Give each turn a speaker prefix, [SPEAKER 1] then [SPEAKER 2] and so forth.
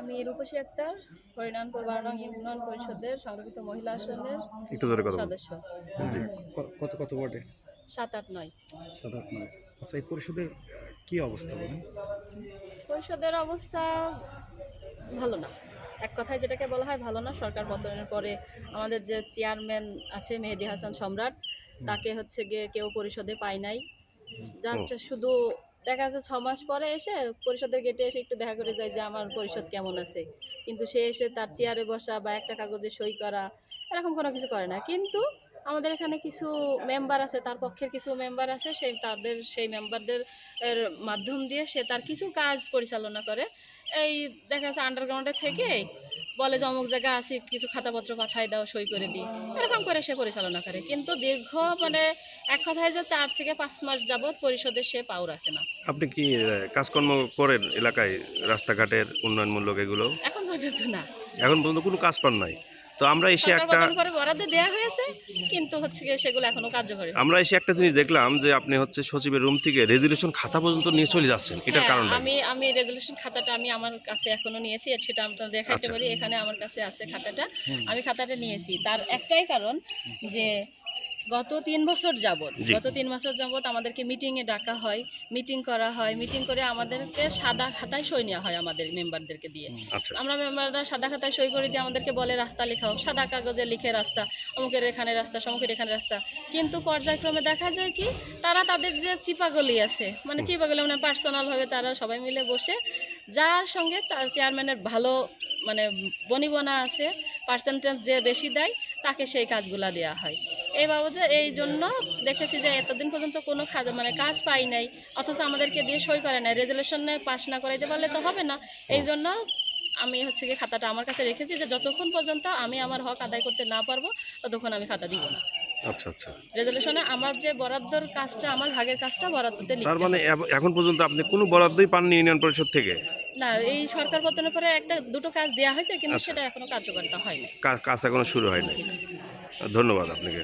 [SPEAKER 1] আমি রূপসী আক্তার হরিনানপুর বারনং ইউনিয়ন পরিষদের সংরক্ষিত মহিলা আসনের
[SPEAKER 2] একটু জোরে কথা বলুন।
[SPEAKER 1] সদস্য।
[SPEAKER 2] জি।
[SPEAKER 3] কত কত ওয়ার্ডে?
[SPEAKER 1] সাত আট নয়।
[SPEAKER 3] সাত আট নয়। আচ্ছা এই পরিষদের আহ, কি অবস্থা বলেন?
[SPEAKER 1] পরিষদের অবস্থা ভালো না। এক কথায় যেটাকে বলা হয় ভালো না সরকার পতনের পরে আমাদের যে চেয়ারম্যান আছে মেহেদি হাসান সম্রাট তাকে হচ্ছে গিয়ে কেউ পরিষদে পায় নাই। জাস্ট শুধু দেখা যাচ্ছে ছ মাস পরে এসে পরিষদের গেটে এসে একটু দেখা করে যায় যে আমার পরিষদ কেমন আছে। কিন্তু সে এসে তার চেয়ারে বসা বা একটা কাগজে সই করা, এরকম কোনো কিছু করে না। কিন্তু আমাদের এখানে কিছু মেম্বার আছে, তার পক্ষের কিছু মেম্বার আছে সেই তাদের, সেই মেম্বারদের মাধ্যম দিয়ে সে তার কিছু কাজ পরিচালনা করে। এই দেখা যাচ্ছে আন্ডারগ্রাউন্ডে থেকে বলে যে অমুক জায়গা আছে কিছু খাতাপত্র পাঠাই দাও সই করে দিই। এরকম করে সে পরিচালনা করে। কিন্তু দীর্ঘ মানে এক কথায় যে চার থেকে পাঁচ মাস যাবৎ পরিষদে সে পাও রাখে না।
[SPEAKER 2] আপনি কি কাজকর্ম করেন এলাকায়? রাস্তাঘাটের উন্নয়নমূলক এগুলো?
[SPEAKER 1] এখন পর্যন্ত না।
[SPEAKER 2] এখন পর্যন্ত কোনো কাজ পান নাই? তো আমরা এসে একটা
[SPEAKER 1] বরাদ্দ দেওয়া হয়েছে কিন্তু হচ্ছে গিয়ে সেগুলো এখনও কার্যকরী।
[SPEAKER 2] আমরা এসে একটা জিনিস দেখলাম যে আপনি হচ্ছে সচিবের রুম থেকে রেজুলেশন খাতা পর্যন্ত নিয়ে চলে যাচ্ছেন এটার
[SPEAKER 1] কারণ
[SPEAKER 2] কারণটা
[SPEAKER 1] আমি আমি রেজুলেশন খাতাটা আমি আমার কাছে এখনও নিয়েছি আর সেটা আমরা দেখাতে
[SPEAKER 2] আচ্ছা।
[SPEAKER 1] পারি এখানে আমার কাছে আছে খাতাটা। আমি খাতাটা নিয়েছি। তার একটাই কারণ যে গত তিন বছর যাবত গত তিন বছর যাবত আমাদেরকে মিটিং এ ডাকা হয় মিটিং করা হয় মিটিং করে আমাদেরকে সাদা খাতায় সই নেওয়া হয় আমাদের মেম্বারদেরকে দিয়ে।
[SPEAKER 2] আচ্ছা।
[SPEAKER 1] আমরা মেম্বাররা সাদা খাতায় সই করে দিয়ে আমাদেরকে বলে রাস্তা লেখাও সাদা কাগজে লিখে রাস্তা অমুকের এখানে রাস্তা সমুকের এখানে রাস্তা। কিন্তু পর্যায়ক্রমে দেখা যায় কি তারা তাদের যে চিপাগলি আছে মানে চিপাগলি মানে পার্সোনালভাবে তারা সবাই মিলে বসে যার সঙ্গে তার চেয়ারম্যানের ভালো মানে বনিবনা আছে পার্সেন্টেজ যে বেশি দেয় তাকে সেই কাজগুলা দেওয়া হয়। এই বাবদে এই জন্য দেখেছি যে এতদিন পর্যন্ত কোনো মানে কাজ পাই নাই অথচ আমাদেরকে দিয়ে সই করে নাই রেজলিউশনে পাশ না করাইতে পারলে তো হবে না। এই জন্য আমি হচ্ছে গিয়ে খাতাটা আমার কাছে রেখেছি যে যতক্ষণ পর্যন্ত আমি আমার হক আদায় করতে না পারব ততক্ষণ আমি খাতা দিব না।
[SPEAKER 2] আচ্ছা আচ্ছা।
[SPEAKER 1] আমার যে বরাদ্দর কাজটা আমার ভাগের কাজটা বরাদ্দতে লিখতে
[SPEAKER 2] তার মানে এখন পর্যন্ত আপনি কোনো বরাদ্দই পাননি ইউনিয়ন পরিষদ থেকে?
[SPEAKER 1] না এই সরকার পতনের পরে একটা দুটো কাজ দেওয়া হয়েছে কিন্তু
[SPEAKER 2] আচ্ছা।
[SPEAKER 1] সেটা এখনও কার্যকারিতা হয়নি।
[SPEAKER 2] কাজ এখনও শুরু হয়নি। ধন্যবাদ আপনাকে।